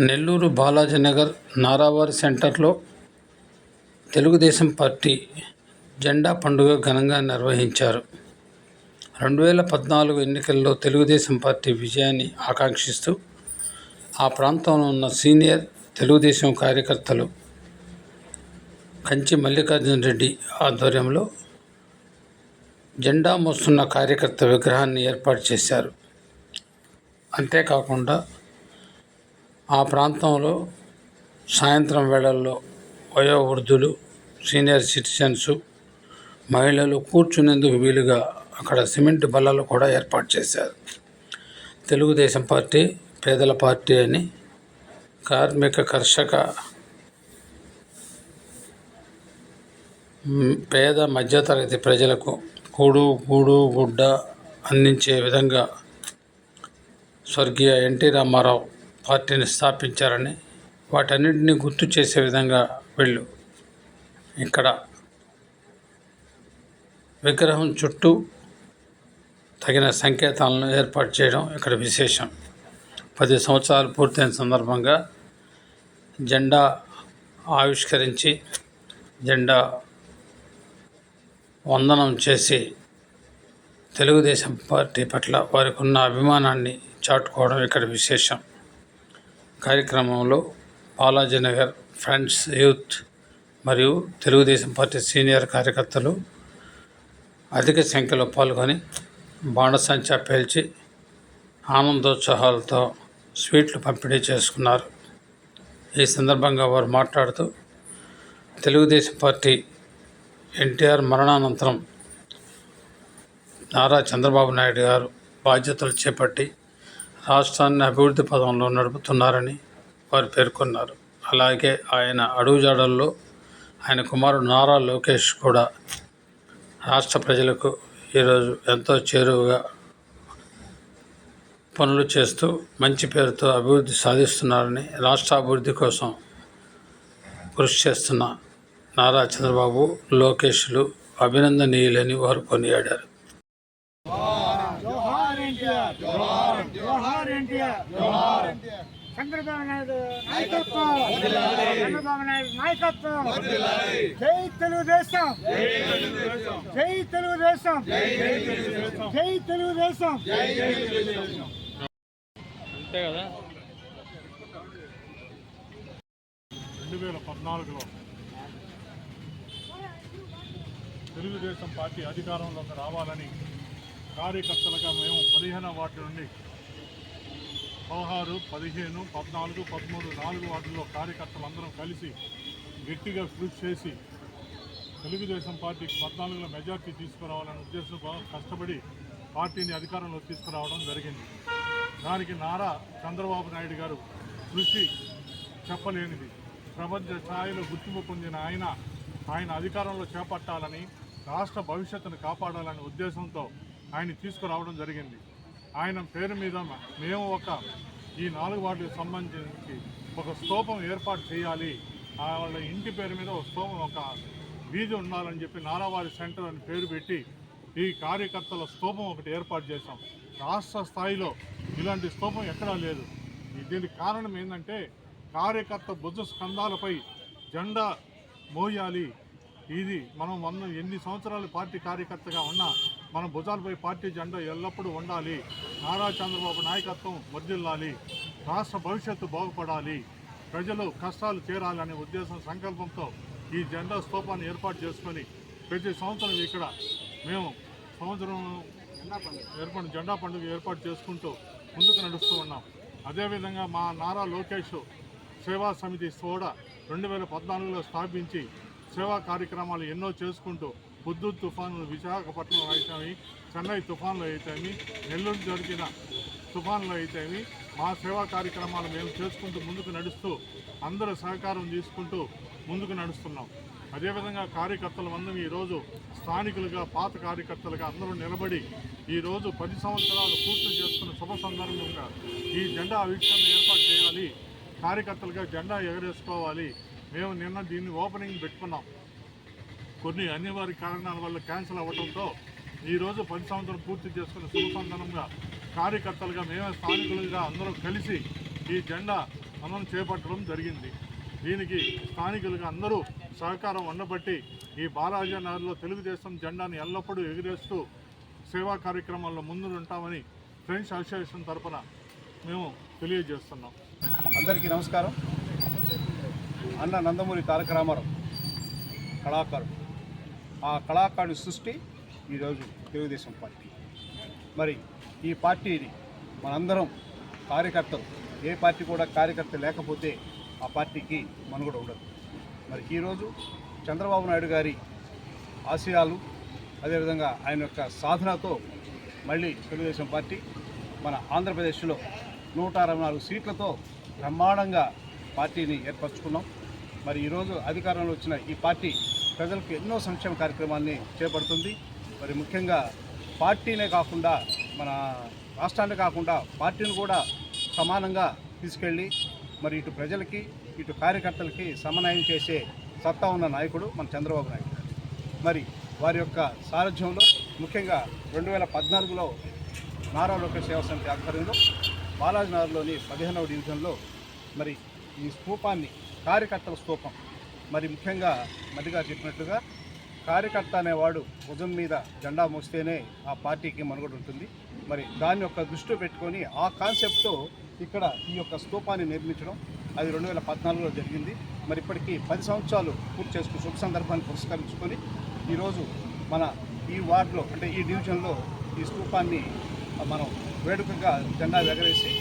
నెల్లూరు బాలాజీనగర్ నారావారి సెంటర్లో తెలుగుదేశం పార్టీ జెండా పండుగ ఘనంగా నిర్వహించారు. రెండు వేల పద్నాలుగు ఎన్నికల్లో తెలుగుదేశం పార్టీ విజయాన్ని ఆకాంక్షిస్తూ ఆ ప్రాంతంలో ఉన్న సీనియర్ తెలుగుదేశం కార్యకర్తలు కంచి మల్లికార్జున రెడ్డి ఆధ్వర్యంలో జెండా మోస్తున్న కార్యకర్త విగ్రహాన్ని ఏర్పాటు చేశారు. అంతేకాకుండా ఆ ప్రాంతంలో సాయంత్రం వేళల్లో వయోవృద్ధులు సీనియర్ సిటిజన్స్ మహిళలు కూర్చునేందుకు వీలుగా అక్కడ సిమెంట్ బల్లలు కూడా ఏర్పాటు చేశారు. తెలుగుదేశం పార్టీ పేదల పార్టీ అని కార్మిక కర్షక పేద మధ్యతరగతి ప్రజలకు కూడు గూడు గుడ్డ అందించే విధంగా స్వర్గీయ ఎన్టీ రామారావు పార్టీని స్థాపించారని వాటన్నింటినీ గుర్తు చేసే విధంగా వీళ్ళు ఇక్కడ విగ్రహం చుట్టూ తగిన సంకేతాలను ఏర్పాటు చేయడం ఇక్కడ విశేషం. పది సంవత్సరాలు పూర్తయిన సందర్భంగా జెండా ఆవిష్కరించి జెండా వందనం చేసి తెలుగుదేశం పార్టీ పట్ల వారికి ఉన్న అభిమానాన్ని చాటుకోవడం ఇక్కడ విశేషం. కార్యక్రమంలో బాలాజీనగర్ ఫ్రెండ్స్ యూత్ మరియు తెలుగుదేశం పార్టీ సీనియర్ కార్యకర్తలు అధిక సంఖ్యలో పాల్గొని బాణసంచా పేల్చి ఆనందోత్సాహాలతో స్వీట్లు పంపిణీ చేసుకున్నారు. ఈ సందర్భంగా వారు మాట్లాడుతూ తెలుగుదేశం పార్టీ ఎన్టీఆర్ మరణానంతరం నారా చంద్రబాబు నాయుడు గారు బాధ్యతలు చేపట్టి రాష్ట్రాన్ని అభివృద్ధి పదంలో నడుపుతున్నారని వారు పేర్కొన్నారు. అలాగే ఆయన అడుగుజాడల్లో ఆయన కుమారుడు నారా లోకేష్ కూడా రాష్ట్ర ప్రజలకు ఈరోజు ఎంతో చేరువగా పనులు చేస్తూ మంచి పేరుతో అభివృద్ధి సాధిస్తున్నారని రాష్ట్ర అభివృద్ధి కోసం కృషి చేస్తున్న నారా చంద్రబాబు లోకేష్లు అభినందనీయులని వారు కొనియాడారు. జోహార్ ఎన్టీఆర్. జోహార్ ఎన్టీఆర్ చంద్రబాబు నాయుడు నాయకత్వం. చంద్రబాబు నాయుడు నాయకత్వం. జై తెలుగుదేశం. జై తెలుగుదేశం. జై తెలుగుదేశం. రెండు వేల పద్నాలుగులో తెలుగుదేశం పార్టీ అధికారంలోకి రావాలని కార్యకర్తలుగా మేము పదిహేను వార్డు నుండి పదహారు పదిహేను పద్నాలుగు పదమూడు నాలుగు వార్డుల్లో కార్యకర్తలందరం కలిసి గట్టిగా కృషి చేసి తెలుగుదేశం పార్టీకి పద్నాలుగులో మెజార్టీ తీసుకురావాలనే ఉద్దేశంతో కష్టపడి పార్టీని అధికారంలో తీసుకురావడం జరిగింది. దానికి నారా చంద్రబాబు నాయుడు గారు కృషి చెప్పలేనిది. ప్రపంచ స్థాయిలో గుర్తింపు పొందిన ఆయన ఆయన అధికారంలో చేపట్టాలని రాష్ట్ర భవిష్యత్తును కాపాడాలనే ఉద్దేశంతో ఆయన తీసుకురావడం జరిగింది. ఆయన పేరు మీద మేము ఒక ఈ నాలుగు వార్డులకు సంబంధించి ఒక స్తూపం ఏర్పాటు చేయాలి. ఆ వాళ్ళ ఇంటి పేరు మీద ఒక స్తూపం ఒక వీధి ఉండాలని చెప్పి నారావారి సెంటర్ అని పేరు పెట్టి ఈ కార్యకర్తల స్తూపం ఒకటి ఏర్పాటు చేశాం. రాష్ట్ర స్థాయిలో ఇలాంటి స్తూపం ఎక్కడా లేదు. దీనికి కారణం ఏంటంటే కార్యకర్త బుద్ధ స్కంధాలపై జెండా మోయాలి. ఇది మనం వంద ఎన్ని సంవత్సరాలు పార్టీ కార్యకర్తగా ఉన్నా మన భుజాలపై పార్టీ జెండా ఎల్లప్పుడూ ఉండాలి. నారా చంద్రబాబు నాయకత్వం వర్ధిల్లాలి. రాష్ట్ర భవిష్యత్తు బాగుపడాలి. ప్రజలు కష్టాలు చేరాలనే ఉద్దేశం సంకల్పంతో ఈ జెండా స్తూపాన్ని ఏర్పాటు చేసుకొని ప్రతి సంవత్సరం ఇక్కడ మేము సంవత్సరం ఏర్పాటు జెండా పండుగ ఏర్పాటు చేసుకుంటూ ముందుకు నడుస్తూ ఉన్నాం. అదేవిధంగా మా నారా లోకేష్ సేవా సమితి సోడా రెండు వేల పద్నాలుగులో స్థాపించి సేవా కార్యక్రమాలు ఎన్నో చేసుకుంటూ హుద్దూద్ తుఫాను విశాఖపట్నం అయితేమి చెన్నై తుఫాన్లు అయితేమి నెల్లూరు జరిగిన తుఫాన్లు అయితేమి మా సేవా కార్యక్రమాలు మేము చేసుకుంటూ ముందుకు నడుస్తూ అందరూ సహకారం తీసుకుంటూ ముందుకు నడుస్తున్నాం. అదేవిధంగా కార్యకర్తల మందం ఈరోజు స్థానికులుగా పాత కార్యకర్తలుగా అందరూ నిలబడి ఈరోజు పది సంవత్సరాలు పూర్తి చేసుకున్న శుభ సందర్భంగా ఈ జెండా ఆవిష్కరణ ఏర్పాటు చేయాలి. కార్యకర్తలుగా జెండా ఎగరేసుకోవాలి. మేము నిన్న దీన్ని ఓపెనింగ్ పెట్టుకున్నాం. కొన్ని అనివార్య కారణాల వల్ల క్యాన్సిల్ అవ్వడంతో ఈరోజు పది సంవత్సరం పూర్తి చేసుకున్న శుభ కార్యకర్తలుగా మేమే స్థానికులుగా అందరం కలిసి ఈ జెండా మనం చేపట్టడం జరిగింది. దీనికి స్థానికులుగా అందరూ సహకారం ఉండబట్టి ఈ బాలాజీ నగర్లో తెలుగుదేశం జెండాను ఎల్లప్పుడూ ఎగిరేస్తూ సేవా కార్యక్రమాల్లో ముందుంటామని ఫ్రెండ్స్ అసోసియేషన్ తరపున మేము తెలియజేస్తున్నాం. అందరికీ నమస్కారం. అన్న నందమూరి తారక రామారావు కళాకారుడు. ఆ కళాకారుడి సృష్టి ఈరోజు తెలుగుదేశం పార్టీ. మరి ఈ పార్టీని మనందరం కార్యకర్తలు ఏ పార్టీ కూడా కార్యకర్త లేకపోతే ఆ పార్టీకి మనుగడ ఉండదు. మరి ఈరోజు చంద్రబాబు నాయుడు గారి ఆశయాలు అదేవిధంగా ఆయన యొక్క సాధనతో మళ్ళీ తెలుగుదేశం పార్టీ మన ఆంధ్రప్రదేశ్లో నూట అరవై నాలుగు సీట్లతో బ్రహ్మాండంగా పార్టీని ఏర్పరచుకున్నాం. మరి ఈరోజు అధికారంలో వచ్చిన ఈ పార్టీ ప్రజలకు ఎన్నో సంక్షేమ కార్యక్రమాన్ని చేపడుతుంది మరి ముఖ్యంగా పార్టీనే కాకుండా మన రాష్ట్రాన్ని కాకుండా పార్టీని కూడా సమానంగా తీసుకెళ్ళి మరి ఇటు ప్రజలకి ఇటు కార్యకర్తలకి సమన్వయం చేసే సత్తా ఉన్న నాయకుడు మన చంద్రబాబు నాయుడు గారు. మరి వారి యొక్క సారథ్యంలో ముఖ్యంగా రెండు వేల పద్నాలుగులో నారా లోక సేవ సమితి ఆధ్వర్యంలో బాలాజీనగర్లోని పదిహేనవ డివిజన్లో మరి ఈ స్థూపాన్ని కార్యకర్తల స్తూపం. మరి ముఖ్యంగా మదిగా చెప్పినట్టుగా కార్యకర్త అనేవాడు భుజం మీద జెండా మోస్తేనే ఆ పార్టీకి మనుగడ ఉంటుంది. మరి దాన్ని యొక్క దృష్టిలో పెట్టుకొని ఆ కాన్సెప్ట్తో ఇక్కడ ఈ యొక్క స్తూపాన్ని నిర్మించడం అది రెండు వేల పద్నాలుగులో జరిగింది. మరి ఇప్పటికీ పది సంవత్సరాలు పూర్తి చేసుకుని శుభ సందర్భాన్ని పురస్కరించుకొని ఈరోజు మన ఈ వార్డులో అంటే ఈ డివిజన్లో ఈ స్తూపాన్ని మనం వేడుకగా జెండా ఎగరేసి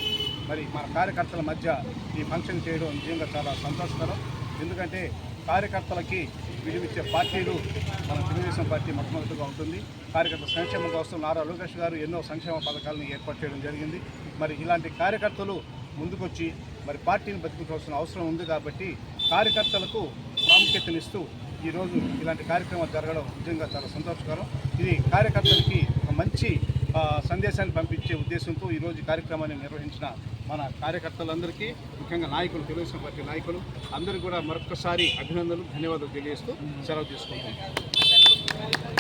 మరి మన కార్యకర్తల మధ్య ఈ ఫంక్షన్ చేయడం నిజంగా చాలా సంతోషకరం. ఎందుకంటే కార్యకర్తలకి విలువిచ్చే పార్టీలు మన తెలుగుదేశం పార్టీ మొట్టమొదటిగా ఉంటుంది. కార్యకర్త సంక్షేమం కోసం నారా లోకేష్ గారు ఎన్నో సంక్షేమ పథకాలను ఏర్పాటు చేయడం జరిగింది. మరి ఇలాంటి కార్యకర్తలు ముందుకొచ్చి మరి పార్టీని బతికించాల్సిన అవసరం ఉంది కాబట్టి కార్యకర్తలకు ప్రాముఖ్యతనిస్తూ ఈరోజు ఇలాంటి కార్యక్రమాలు జరగడం నిజంగా చాలా సంతోషకరం. ఇది కార్యకర్తలకి ఒక మంచి సందేశాన్ని పంపించే ఉద్దేశంతో ఈరోజు కార్యక్రమాన్ని నిర్వహించిన మన కార్యకర్తలందరికీ ముఖ్యంగా నాయకులు తెలుగుదేశం పార్టీ నాయకులు అందరికీ కూడా మరొకసారి అభినందనలు ధన్యవాదాలు తెలియజేస్తూ సెలవు తీసుకుంటాం